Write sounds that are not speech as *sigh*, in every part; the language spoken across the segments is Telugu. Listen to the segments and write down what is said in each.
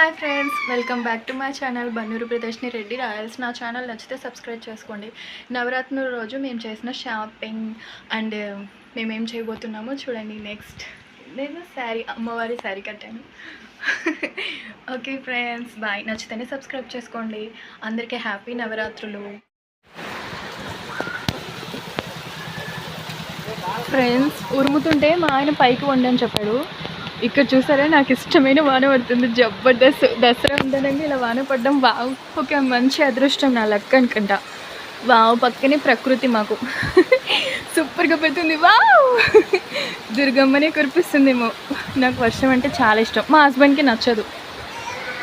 Hi friends welcome back to my channel Bannuru Pradarshini Reddy royals నా ఛానల్ నచ్చితే సబ్స్క్రైబ్ చేసుకోండి. నవరాత్రుల రోజు మేము చేసిన షాపింగ్ అండ్ మేమేం చేయబోతున్నామో చూడండి నెక్స్ట్ నేను శారీ అమ్మవారి శారీ కట్టాను. ఓకే ఫ్రెండ్స్ బాయ్ నచ్చితేనే సబ్స్క్రైబ్ చేసుకోండి. అందరికీ హ్యాపీ నవరాత్రులు. ఫ్రెండ్స్ ఉరుముతుంటే మా ఆయన పైకి వండని చెప్పాడు. ఇక్కడ చూసారా? నాకు ఇష్టమైన వాన పడుతుంది. జబర్దస్త్ దసరా ఉండడానికి ఇలా వాన పడడం వావ్. ఒక మంచి అదృష్టం నా లక్ అనుకుంటా. వావ్ పక్కనే ప్రకృతి మాకు. *laughs* సూపర్గా పెడుతుంది. వావ్! దుర్గమ్మనే కురిపిస్తుందేమో. నాకు వర్షం అంటే చాలా ఇష్టం. మా హస్బెండ్కి నచ్చదు.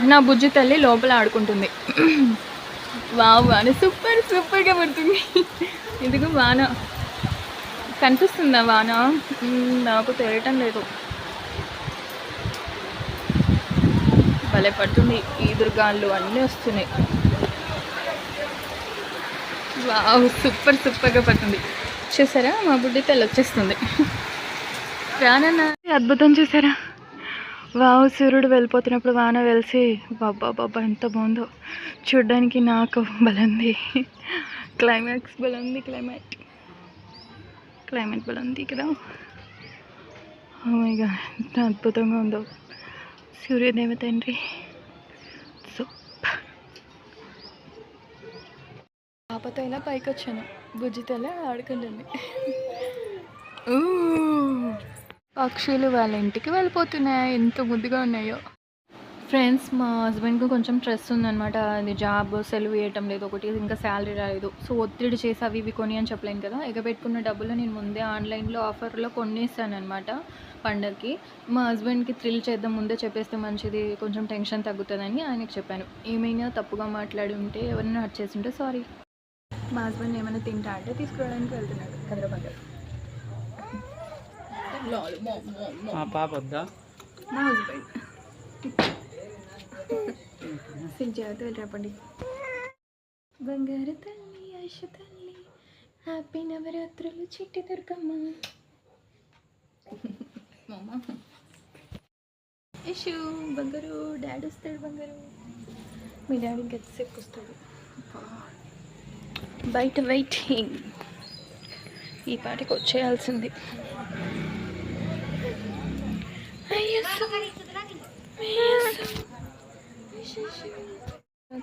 నా బుజ్జి తల్లి లోపల ఆడుకుంటుంది. *clears throat* వావ్ వాన సూపర్ సూపర్గా పడుతుంది. *laughs* ఇదిగో వాన. కనిపిస్తుందా వాన? నాకు తెలియటం లేదు. భలే పడుతుంది ఈదురుగాళ్ళు అన్నీ వస్తున్నాయి. వావ్ సూపర్ సూపర్గా పడుతుంది. చూసారా? మా బుడ్డి తెల్ల వచ్చేస్తుంది. రానన్న. అద్భుతం చూసారా? వావ్ సూర్యుడు వెళ్ళిపోతున్నప్పుడు వాన వెలిసి బాబా బాబా ఎంత బాగుందో. చూడ్డానికి నాకు బలంది. క్లైమాక్స్ బలంది క్లైమాట్ క్లైమేట్ బలంది ఉంది కదా ఇక ఎంత అద్భుతంగా ఉందో. సూర్యదేవ తండ్రి. సూపర్. పాపతో ఇలా పైకి వచ్చాను బుజ్జితో ఇలా ఆడుకుంటుంది పక్షులు వాళ్ళ ఇంటికి వెళ్ళిపోతున్నాయి? ఎంత ముద్దుగా ఉన్నాయో. ఫ్రెండ్స్ మా హస్బెండ్కి కొంచెం స్ట్రెస్ ఉందన్నమాట. అది జాబ్ సెలవు వేయటం లేదు ఒకటి ఇంకా శాలరీ రాలేదు. సో ఒత్తిడి చేసి అవి ఇవి కొని అని చెప్పలేను కదా. ఎగబెట్టుకున్న డబ్బులు నేను ముందే ఆన్లైన్లో ఆఫర్లో కొనేసాను అనమాట పండగకి మా హస్బెండ్కి థ్రిల్ చేద్దాం ముందే చెప్పేస్తే మంచిది కొంచెం టెన్షన్ తగ్గుతుందని ఆయనకి చెప్పాను. ఏమైనా తప్పుగా మాట్లాడి ఉంటే ఎవరైనా హర్ట్ చేసి ఉంటే సారీ మా హస్బెండ్ ఏమైనా తింటా అంటే తీసుకురావడానికి వెళ్తున్నాడు హైదరాబాద్. మా పాప వద్దా? మా హస్బెండ్. సించాతో వెళ్ళిరాపండి బంగారు తల్లి ఆశ తల్లి హ్యాపీ నవరాత్రులు చిట్టి దుర్గమ్మ. మామ. ఇషు బంగారు డాడీ వస్తాడు బంగారు. మీ డాడీ ఇంకెంతసేపు వస్తాడు? బయట వెయిటింగ్ ఈ పాటికి వచ్చేయాల్సింది. అయ్యో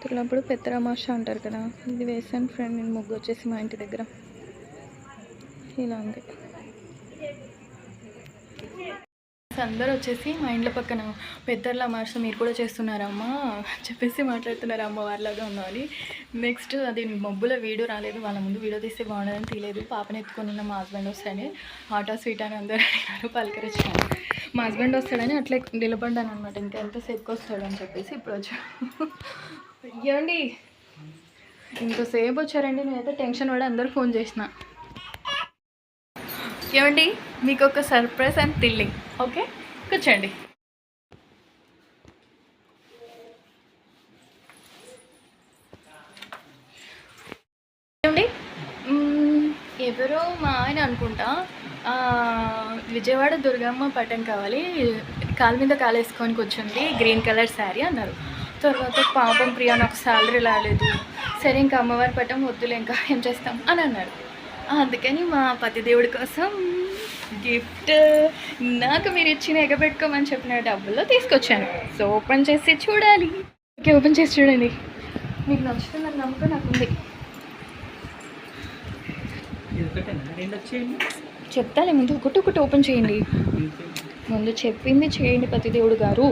రాత్రులప్పుడు పెత్తరామాష అంటారు కదా ఇది వేసాను ఫ్రెండ్ నేను ముగ్గు వచ్చేసి మా ఇంటి దగ్గర. ఇలా ఉంది. అందరూ వచ్చేసి మా ఇంట్లో పక్కన పెద్దర్ల మార్చ మీరు కూడా చేస్తున్నారమ్మా చెప్పేసి మాట్లాడుతున్నారు అమ్మ వారిలాగా ఉండాలి. నెక్స్ట్ అది మబ్బుల వీడియో రాలేదు వాళ్ళ ముందు వీడియో తీస్తే బాగుండదని తీయలేదు పాపని ఎత్తుకొని ఉన్న మా హస్బెండ్ వస్తాయని ఆటో స్వీట్ అని అందరూ అడిగారు పలకరించాను మా హస్బెండ్ వస్తాడని అట్లే నిలబడ్డాను అనమాట ఇంకా ఎంతసేపుకి వస్తాడు అని చెప్పేసి ఇప్పుడు వచ్చాను ఏమండి ఇంతసేపు వచ్చారండి నేనైతే టెన్షన్ పడి అందరు ఫోన్ చేసిన. ఏమండి మీకు ఒక సర్ప్రైజ్ అండ్ థ్రిల్లింగ్ ఓకే? కూర్చోండి. ఏమండి? ఎవరో మా ఆయన అనుకుంటా. విజయవాడ దుర్గమ్మ పట్టణం కావాలి. కాలు మీద కాలు వేసుకొని కూర్చుంది గ్రీన్ కలర్ శారీ అన్నారు. తర్వాత పాపం ప్రియా నాకు శాలరీ రాలేదు. సరే ఇంకా అమ్మవారి పట్టం వద్దులే ఇంకా ఏం చేస్తాం? అని అన్నారు అందుకని మా పతి దేవుడి కోసం గిఫ్ట్ నాకు మీరు ఇచ్చిన ఎగబెట్టుకోమని చెప్పిన డబ్బుల్లో తీసుకొచ్చాను. సో ఓపెన్ చేసి చూడాలి. ఓకే ఓపెన్ చేసి చూడండి. మీకు నచ్చుతుందని నమ్మకం నాకు ఉంది. చెప్తాలే ముందు ఒకటి ఒకటి ఓపెన్ చేయండి. ముందు చెప్పింది చేయండి పతి దేవుడు గారు.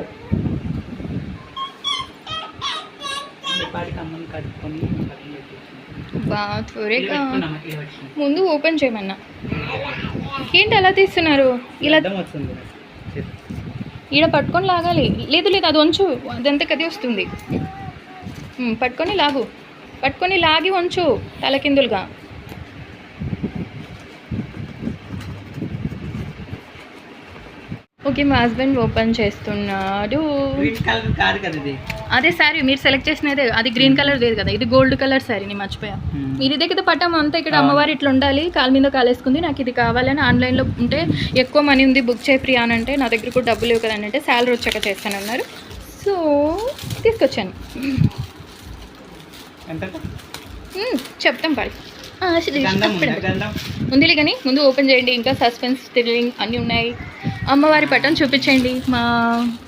ముందు ఓపెన్ చేయమన్నా. ఏంటి అలా తీస్తున్నారు? ఇలా. ఈడ పట్టుకొని లాగాలి. లేదు లేదు అది వంచు. అదంతా కది వస్తుంది. పట్టుకొని లాగు. పట్టుకొని లాగి వంచు తలకిందులుగా. ఓకే మా హస్బెండ్ ఓపెన్ చేస్తున్నాడు. అదే శారీ మీరు సెలెక్ట్ చేసినదే అది గ్రీన్ కలర్ లేదు కదా ఇది గోల్డ్ కలర్ శారీ నేను మర్చిపోయా. Hmm. మీరు ఇదే కదా పట్టం అంతా ఇక్కడ అమ్మవారు ఇట్లా ఉండాలి కాలు మీద కాలేసుకుంది నాకు ఇది కావాలని ఆన్లైన్లో ఉంటే ఎక్కువ మనీ ఉంది బుక్ చేయి ప్రియా అని అంటే నా దగ్గర కూడా డబ్బులు లేవు కదండి అంటే శాలరీ వచ్చాక చేస్తానన్నారు. సో తీసుకొచ్చాను. మ్మ్, చెప్తాం పడి ఉందిలే కానీ ముందు ఓపెన్ చేయండి. ఇంకా సస్పెన్స్ థ్రిల్లింగ్ అన్నీ ఉన్నాయి. అమ్మవారి పట్టం చూపించండి. మా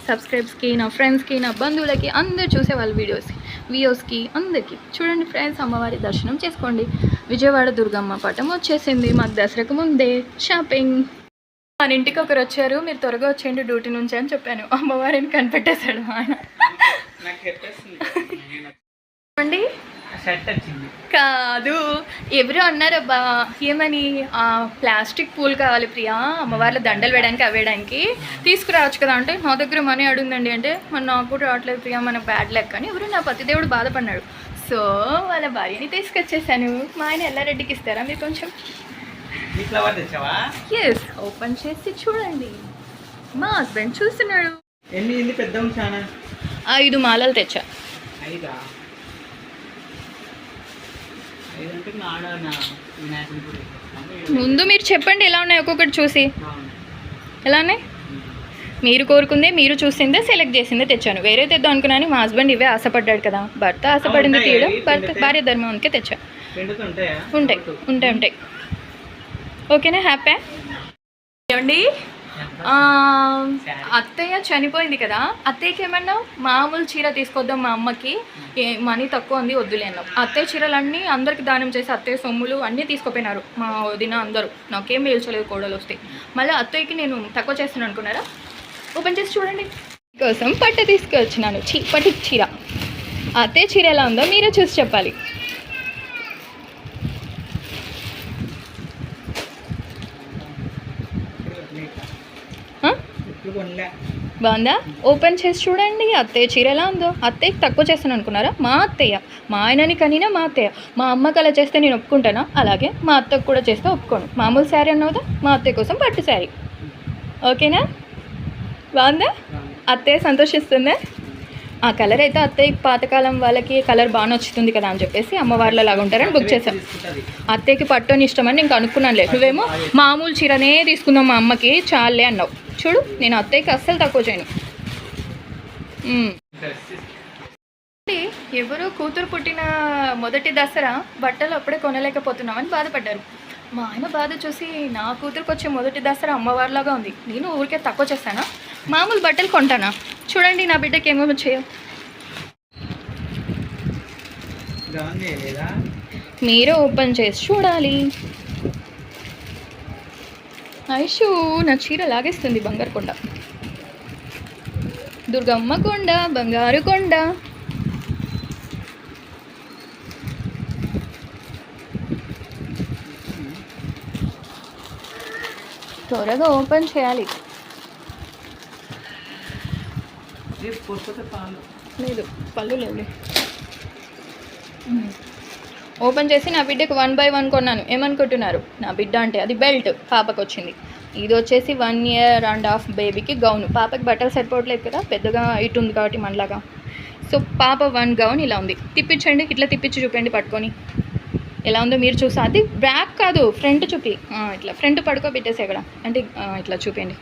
సబ్స్క్రైబ్స్కి నా ఫ్రెండ్స్కి నా బంధువులకి అందరు చూసే వాళ్ళ వీడియోస్ వ్యూస్కి అందరికీ. చూడండి ఫ్రెండ్స్ అమ్మవారి దర్శనం చేసుకోండి. విజయవాడ దుర్గమ్మ పట్టం వచ్చేసింది. మాకు దసరాకు ముందే షాపింగ్. మన ఇంటికి ఒకరు వచ్చారు. మీరు త్వరగా వచ్చేయండి డ్యూటీ నుంచి అని చెప్పాను. అమ్మవారిని కనిపెట్టేశాడు ఆయన. కాదు. ఎవరు అన్నారబ్బా ఏమని? ఆ ప్లాస్టిక్ పూలు కావాలి ప్రియా అమ్మవార్ల దండలు వేయడానికి అవేయడానికి తీసుకురావచ్చు కదా. అంటే నా దగ్గర మనీ అడుగుందండి అంటే మన నాకు కూడా రావట్లేదు ప్రియా మన బ్యాడ్ లెక్క అని. ఎవరు నా పతిదేవుడు బాధపడినాడు సో వాళ్ళ భార్యని తీసుకొచ్చేసాను. మా ఆయన ఎల్లారెడ్డికి ఇస్తారా మీరు కొంచెం? ఎస్ ఓపెన్ చేసి చూడండి. మా హస్బెండ్ చూస్తున్నాడు. ఎన్ని పెద్ద ఐదు మాలలు తెచ్చా ఐదా ఐదు అంటే నా ఆడ నా వినాయకుని గుడి అంటే ఏడు. ముందు మీరు చెప్పండి ఎలా ఉన్నాయి ఒక్కొక్కటి చూసి. ఎలా ఉన్నాయి మీరు కోరుకుందే మీరు చూసిందే సెలెక్ట్ చేసిందే తెచ్చాను. వేరే తెద్దాం అనుకున్నాను మా హస్బెండ్ ఇవే ఆశపడ్డాడు కదా. భర్త ఆశపడింది తీయడం భర్త? భార్య ధర్మంకే తెచ్చా. పిండితో ఉంటాయా? ఉంటాయి ఉంటాయి ఉంటాయి. ఓకేనా? హ్యాపీ? ఏమండి? అత్తయ్య చనిపోయింది కదా అత్తయ్యకి ఏమన్నావు మామూలు చీర తీసుకొద్దాం మా అమ్మకి? ఏ మనీ తక్కువ ఉంది వద్దులే అన్నావు. అత్తయ్య చీరలన్నీ అందరికి దానం చేసి అత్తయ్య సొమ్ములు అన్నీ తీసుకుపోయినారు మా వదిన అందరూ. నాకేం మేల్చలేదు కోడలు వస్తాయి మళ్ళీ అత్తయ్యకి నేను తక్కువ చేస్తాను అనుకున్నారా? ఓపెన్ చేసి చూడండి. కోసం పట్ట తీసుకొచ్చినాను. చీ పట్టి చీర. అత్తయ్య చీర ఎలా ఉందో మీరే చూసి చెప్పాలి ఆ? ఇప్పుడు కొనలే బాగుందా? ఓపెన్ చేసి చూడండి అత్తయ్య చీర ఎలా ఉందో. అత్తయ్యకి తక్కువ చేస్తాను అనుకున్నారా? మా అత్తయ్య. మా ఆయనని కనీనా మా అత్తయ్య. మా అమ్మకి అలా చేస్తే నేను ఒప్పుకుంటానా? అలాగే మా అత్తకు కూడా చేస్తే ఒప్పుకోను. మామూలు శారీ అన్నదా మా అత్తయ్య కోసం పట్టు శారీ. ఓకేనా? బాగుందా? అత్తయ్య సంతోషిస్తుందా? ఆ కలర్ అయితే అత్తయ్య పాతకాలం వాళ్ళకి కలర్ బాగా నచ్చుతుంది కదా అని చెప్పేసి అమ్మవారిలో లాగా ఉంటారని బుక్ చేశాం. అత్తయ్యకి పట్టుని ఇష్టమని నేను కనుక్కున్నానులే. నువ్వేమో మామూలు చీరనే తీసుకుందాం మా అమ్మకి చాలే అన్నావు. చూడు నేను అత్తయ్యకి అస్సలు తక్కువ చేయను. ఎవరో కూతురు పుట్టిన మొదటి దసరా బట్టలు అప్పుడే కొనలేకపోతున్నామని బాధపడ్డారు. మా ఆయన బాధ చూసి నా కూతురుకి వచ్చే మొదటి దసరా అమ్మవారిలాగా ఉంది. నేను ఊరికే తక్కువ చేస్తానా? మామూలు బట్టలు కొంటానా? చూడండి నా బిడ్డకి ఏమేమి చేయలేదా మీరే ఓపెన్ చేసి చూడాలి. ఐషు నా చీర లాగేస్తుంది బంగారు కొండ. దుర్గమ్మ కొండ బంగారు కొండ. త్వరగా ఓపెన్ చేయాలి. లేదు పళ్ళు లేవులే. ఓపెన్ చేసి నా బిడ్డకు వన్ బై వన్ కొన్నాను. ఏమనుకుంటున్నారు? నా బిడ్డ అంటే అది బెల్ట్. పాపకు వచ్చింది ఇది వచ్చేసి వన్ ఇయర్ అండ్ హాఫ్ బేబీకి గౌన్. పాపకి బట్టలు సరిపోవట్లేదు కదా? పెద్దగా ఇటు ఉంది కాబట్టి మనలాగా. సో పాప వన్ గౌన్ ఇలా ఉంది. తిప్పించండి ఇట్లా తిప్పించి చూపండి పట్టుకొని. ఎలా ఉందో మీరు చూసా. అది బ్యాక్ కాదు ఫ్రంట్ చూపి. ఇట్లా ఫ్రంట్ పడుకోబెట్టేసి అక్కడ. అంటే ఇట్లా చూపండి.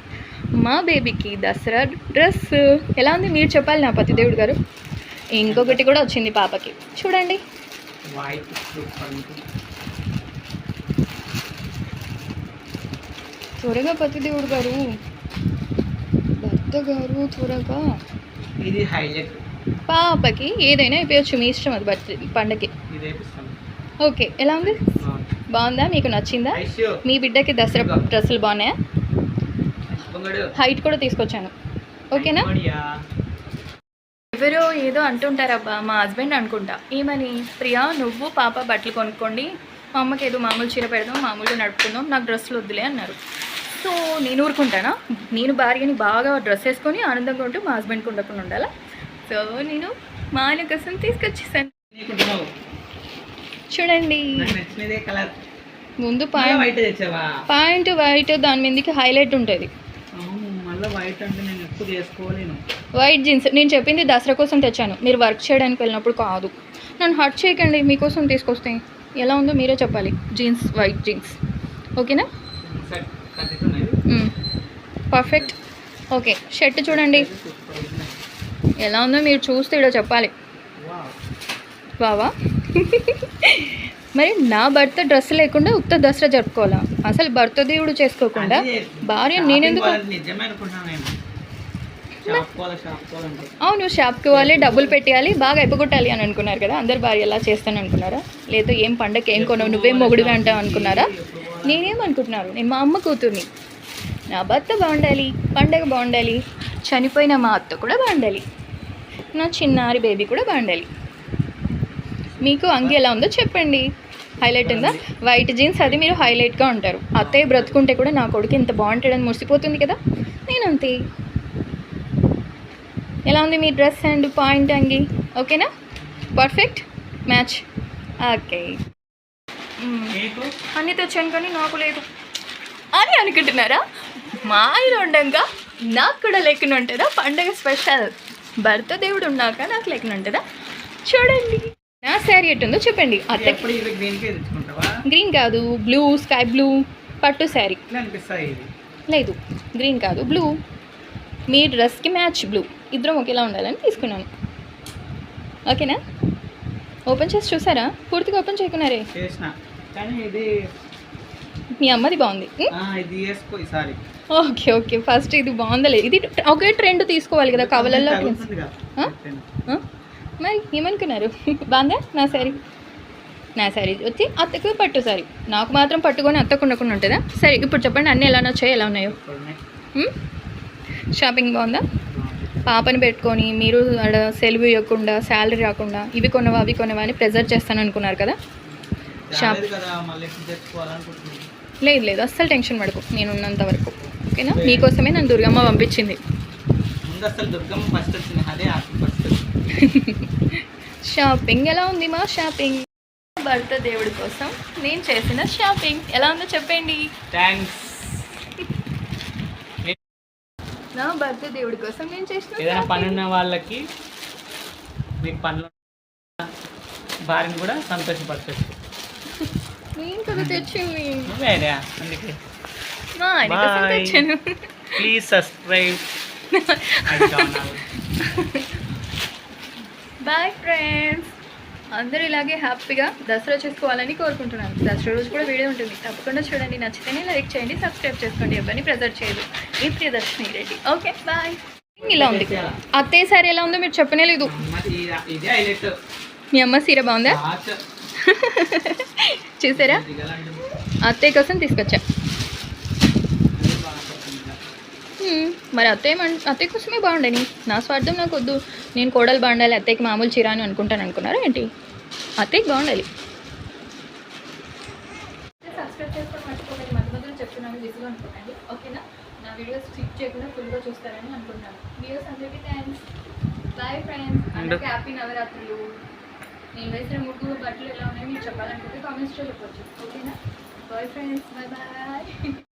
మా బేబీకి దసరా డ్రెస్. ఎలా ఉంది? మీరు చెప్పాలి నా పతిదేవుడు గారు. ఇంకొకటి కూడా వచ్చింది పాపకి. చూడండి. వైట్ సూపర్ ఉంటుంది త్వరగా పతిదేవుడు గారు. భర్త గారు త్వరగా. ఇది హైలైట్. పాపకి ఏదైనా ఇవ్వచ్చు మీ ఇష్టం అది బర్త్ పండగకి ఓకే ఎలా ఉంది? బాగుందా. మీకు నచ్చిందా? మీ బిడ్డకి దసరా డ్రెస్సులు బాగున్నాయా? హైట్ కూడా తీసుకొచ్చాను. ఓకేనా. ఎవరో ఏదో అంటుంటారబ్బా మా హస్బెండ్ అనుకుంటా. ఏమని? ప్రియా నువ్వు పాప బట్టలు కొనుక్కోండి. మా అమ్మకి ఏదో మామూలు చీర పెడదాం మామూలుగా నడుపుకుందాం నాకు డ్రెస్సులు వద్దులే అన్నారు. సో నేను ఊరుకుంటానా? నేను భార్యని బాగా డ్రెస్ వేసుకొని ఆనందంగా ఉంటూ మా హస్బెండ్కి ఉండకుండా ఉండాలా? సో నేను మా ఆయన కోసం తీసుకొచ్చేసాను. చూడండి. ముందు పాయింట్ పాయింట్ వైట్ దాని మీదకి హైలైట్ ఉంటుంది. వైట్ అంటే నేను ఎప్పుడు చేసుకోలేను వైట్ జీన్స్ నేను చెప్పింది దసరా కోసం తెచ్చాను. మీరు వర్క్ చేయడానికి వెళ్ళినప్పుడు కాదు. నన్ను హర్ట్ చేయకండి. మీకోసం తీసుకొస్తే ఎలా ఉందో మీరే చెప్పాలి. జీన్స్ వైట్ జీన్స్ ఓకేనా? పర్ఫెక్ట్ ఓకే షర్ట్ చూడండి. ఎలా ఉందో మీరు చూస్తే ఇక్కడ చెప్పాలి. బావా *laughs* మరి నా భర్త డ్రెస్ లేకుండా ఉత్త దసరా జరుపుకోవాలా? అసలు భర్త దేవుడు చేసుకోకుండా? భార్య నేనెందుకు? అవును షాప్కి వాళ్ళే డబ్బులు పెట్టేయాలి బాగా అయిపోగొట్టాలి అని అనుకున్నారు కదా? అందరు భార్య ఎలా చేస్తాను అనుకున్నారా? లేదా ఏం పండగ ఏం కొనవు నువ్వేం మొగుడుగా అంటావు అనుకున్నారా? నేనేమనుకుంటున్నారు నేను మా అమ్మ కూతుర్ని. నా భర్త బాగుండాలి పండగ బాగుండాలి చనిపోయిన మా అత్త కూడా బాగుండాలి నా చిన్నారి బేబీ కూడా బాగుండాలి. మీకు అంగి ఎలా ఉందో చెప్పండి. హైలైట్ ఉందా? వైట్ జీన్స్ అది మీరు హైలైట్గా ఉంటారు. అత్తయ్య బ్రతుకుంటే కూడా నా కొడుకు ఇంత బాగుంటాడని మురిసిపోతుంది కదా? నేను అంతే ఎలా ఉంది మీ డ్రెస్ అండ్ పాయింట్ అంగి? ఓకేనా? పర్ఫెక్ట్? మ్యాచ్? ఓకే. అన్నీ తెచ్చాను కానీ నాకు లేదు. అని అనుకుంటున్నారా? మా ఆయన ఉండగా నాకు కూడా లేకుండా ఉంటుందా పండగ స్పెషల్. భర్త దేవుడు ఉన్నాక నాకు లేకుండా ఉంటుందా చూడండి. నా శారీ చెప్పండి. ఇవి గ్రీన్కే తెచ్చుకుంటావా? గ్రీన్ కాదు బ్లూ స్కై బ్లూ పట్టు శారీ. లేదు గ్రీన్ కాదు బ్లూ మీ డ్రెస్కి మ్యాచ్ బ్లూ ఇద్దరం ఒకేలా ఉండాలని తీసుకున్నాను. ఓకేనా? ఓపెన్ చేసి చూసారా? పూర్తిగా ఓపెన్ చేయకున్నారే? మీ అమ్మది బాగుంది. Okay okay. ఫస్ట్ ఇది బాగుందలే. ఇది ఒకే ట్రెండ్ తీసుకోవాలి కదా కవలల్లో? మరి ఏమనుకున్నారు బాగుందా? నా శారీ. నా శారీ. వచ్చి అత్తకు పట్టు శారీ. నాకు మాత్రం పట్టుకొని అత్తకు ఉండకుండా ఉంటుందా? సరే ఇప్పుడు చెప్పండి అన్నీ ఎలా నచ్చాయి ఎలా ఉన్నాయో? షాపింగ్ బాగుందా? పాపని పెట్టుకొని మీరు ఆడ సెలవు ఇవ్వకుండా శాలరీ రాకుండా ఇవి కొనవా అవి కొనవా అని ప్రెజర్ చేస్తాను అనుకున్నారు కదా? షాప్ లేదు లేదు. అస్సలు టెన్షన్ పడకు. నేను ఉన్నంత వరకు. ఓకేనా? మీకోసమే నన్ను దుర్గమ్మ పంపించింది. అసలు దుర్గమ్మ ఫస్ట్ వచ్చింది. అదే షాపింగ్ ఎలా ఉంది మా షాపింగ్? భర్త దేవుడి కోసం నేను చేసిన షాపింగ్. ఎలా ఉందో చెప్పండి. థ్యాంక్స్ నా భర్త దేవుడి కోసం నేను చేసిన ఏదైనా పని. ఉన్న వాళ్ళకి మీకు పనులు భార్యని కూడా సంతోషపరచచ్చు. నేను కదా తెచ్చింది. నువ్వేరా అందుకే. మా ఆయన కోసం Bye. తెచ్చాను. ప్లీజ్ సబ్స్క్రైబ్ *laughs* బాయ్ ఫ్రెండ్స్ అందరూ ఇలాగే హ్యాపీగా దసరా చేసుకోవాలని కోరుకుంటున్నాను. దసరా రోజు కూడా వీడియో ఉంటుంది. తప్పకుండా చూడండి. నచ్చితేనే లైక్ చేయండి సబ్స్క్రైబ్ చేసుకోండి. ఎవరిని ప్రెజర్ చేయదు. ఈ ప్రియదర్శిని రెడ్డి. ఓకే బాయ్ ఇలా ఉంది. అత్తయ్య సారీ ఎలా ఉందో మీరు చెప్పనే లేదు. మీ అమ్మ సీర బాగుందా? *laughs* చూసారా? అత్తయ్య కోసం తీసుకొచ్చా. మరి అత్తయ్య అత్తయ్య కోసమే బాగుండని. నా స్వార్థం నాకు వద్దు. నేను కోడలు బాగుండాలి అత్తయ్యకి మామూలు చీర అని అనుకుంటాను అనుకున్నారా ఏంటి? అత్తయ్యకి బాగుండాలి. సబ్స్క్రైబ్ చేసుకోవడం మర్చిపోకండి. మధ్య మధ్యలో చెప్తున్నాను విసుగు అనుకోకండి. ఓకేనా? నా వీడియోస్ స్కిప్ చేయకుండా ఫుల్గా చూస్తారని అనుకుంటున్నాను. వీడియోస్ అందరికీ థ్యాంక్స్ బాయ్ ఫ్రెండ్స్ అందరికీ హ్యాపీ నవరాత్రులు. నేను వేసిన ముగ్గు బట్టలు ఎలా ఉన్నాయో మీరు చెప్పాలనుకుంటే కామెంట్స్లో చెప్పొచ్చు. ఓకేనా? బాయ్ ఫ్రెండ్స్ బాయ్ బాయ్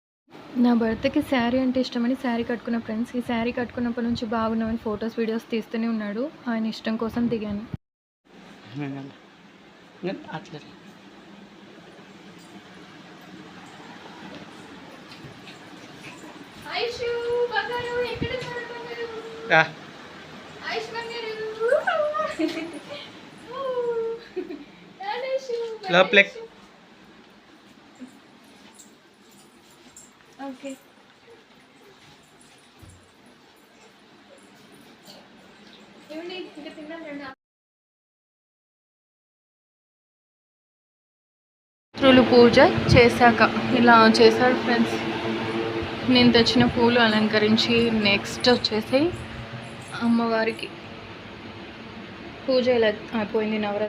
నా భర్తకి శారీ అంటే ఇష్టమని శారీ కట్టుకున్న ఫ్రెండ్స్ ఈ శారీ కట్టుకున్నప్పటి నుంచి బాగున్నామని ఫొటోస్ వీడియోస్ తీస్తూనే ఉన్నాడు ఆయన ఇష్టం కోసం దిగాను. లోపలికి. ఓకే. ఏమండి ఇంకా తిన్నాను రండి పితృలు పూజ చేశాక ఇలా చేశారు ఫ్రెండ్స్. నేను తెచ్చిన పూలు అలంకరించి నెక్స్ట్ వచ్చేసి అమ్మవారికి. పూజ ఇలా అయిపోయింది నవరాత్రి?